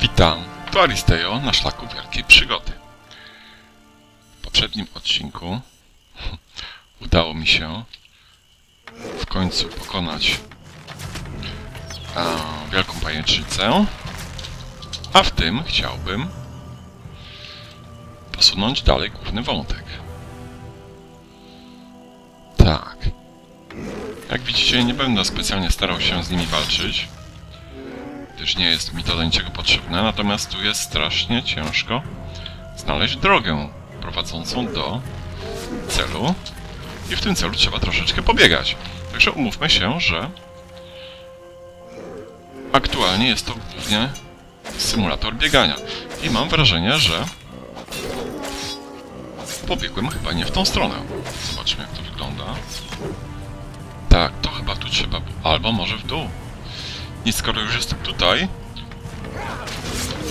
Witam, tu Aristejo na szlaku wielkiej przygody. W poprzednim odcinku udało mi się w końcu pokonać e, wielką pajęczycę, a w tym chciałbym posunąć dalej główny wątek. Tak. Jak widzicie, nie będę specjalnie starał się z nimi walczyć, gdyż nie jest mi to do niczego potrzebne, natomiast tu jest strasznie ciężko znaleźć drogę prowadzącą do celu i w tym celu trzeba troszeczkę pobiegać. Także umówmy się, że aktualnie jest to głównie symulator biegania i mam wrażenie, że pobiegłem chyba nie w tą stronę. Zobaczmy jak to wygląda. Tak, to chyba tu trzeba. Albo może w dół. Nic, skoro już jestem tutaj,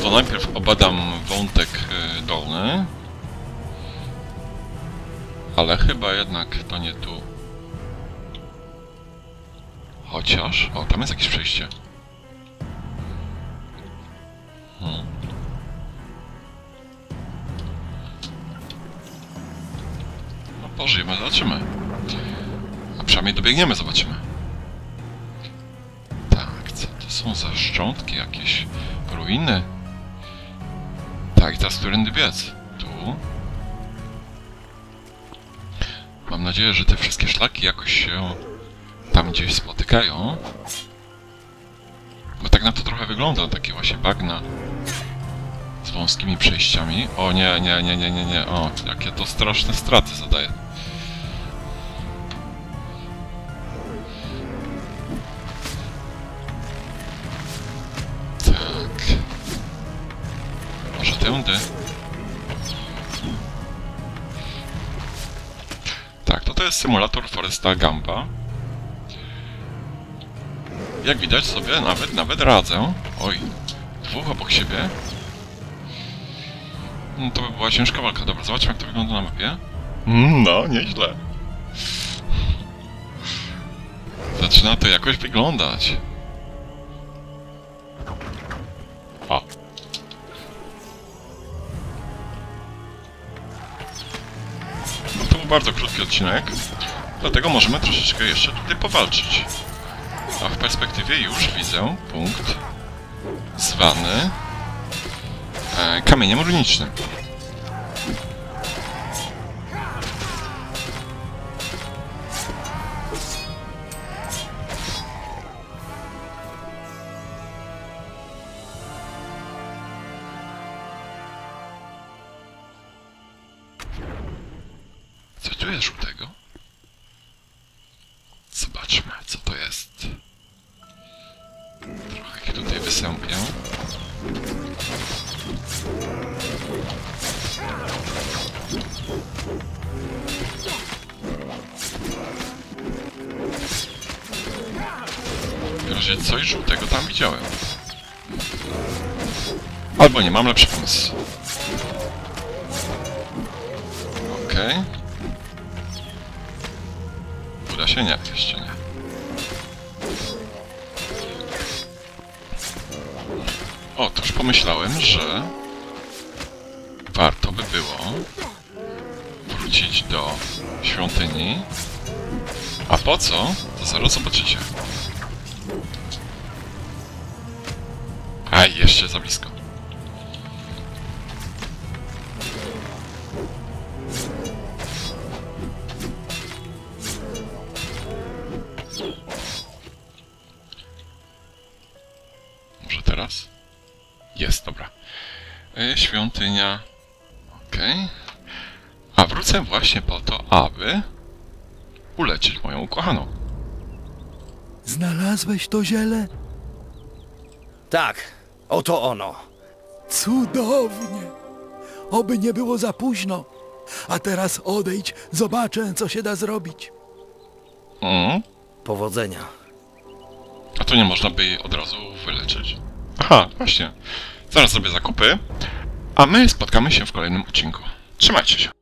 to najpierw obadam wątek y, dolny. Ale chyba jednak to nie tu. Chociaż... O, tam jest jakieś przejście. Hmm. No pożyjemy, zobaczymy. A przynajmniej dobiegniemy, zobaczymy. Są za szczątki jakieś? Ruiny? Tak, i teraz którędy biec? Tu. Mam nadzieję, że te wszystkie szlaki jakoś się tam gdzieś spotykają. Bo tak na to trochę wygląda, takie właśnie bagna z wąskimi przejściami. O nie, nie, nie, nie, nie, nie. O, jakie to straszne straty zadaje. Tak, to to jest symulator Foresta Gampa. Jak widać sobie nawet, nawet radzę. Oj, dwóch obok siebie. No to by była ciężka walka. Dobra, zobaczmy jak to wygląda na mapie. No, nieźle. Zaczyna to jakoś wyglądać. Bardzo krótki odcinek, dlatego możemy troszeczkę jeszcze tutaj powalczyć. A w perspektywie już widzę punkt zwany e, kamieniem runicznym. Tu jest żółtego? Zobaczmy, co to jest. Trochę ich tutaj wysępię. W razie coś żółtego tam widziałem. Albo nie, mam lepszy pomysł. Okej. Uda się? Nie, jeszcze nie. Otóż pomyślałem, że warto by było wrócić do świątyni. A po co? To zaraz zobaczycie. Aj, jeszcze za blisko. Może teraz? Jest, dobra. Y, świątynia. Okej. A wrócę właśnie po to, aby uleczyć moją ukochaną. Znalazłeś to ziele? Tak, oto ono. Cudownie! Oby nie było za późno. A teraz odejdź, zobaczę, co się da zrobić. Mm. Powodzenia. To nie można by jej od razu wyleczyć? Aha, właśnie. Zaraz zrobię zakupy, a my spotkamy się w kolejnym odcinku. Trzymajcie się.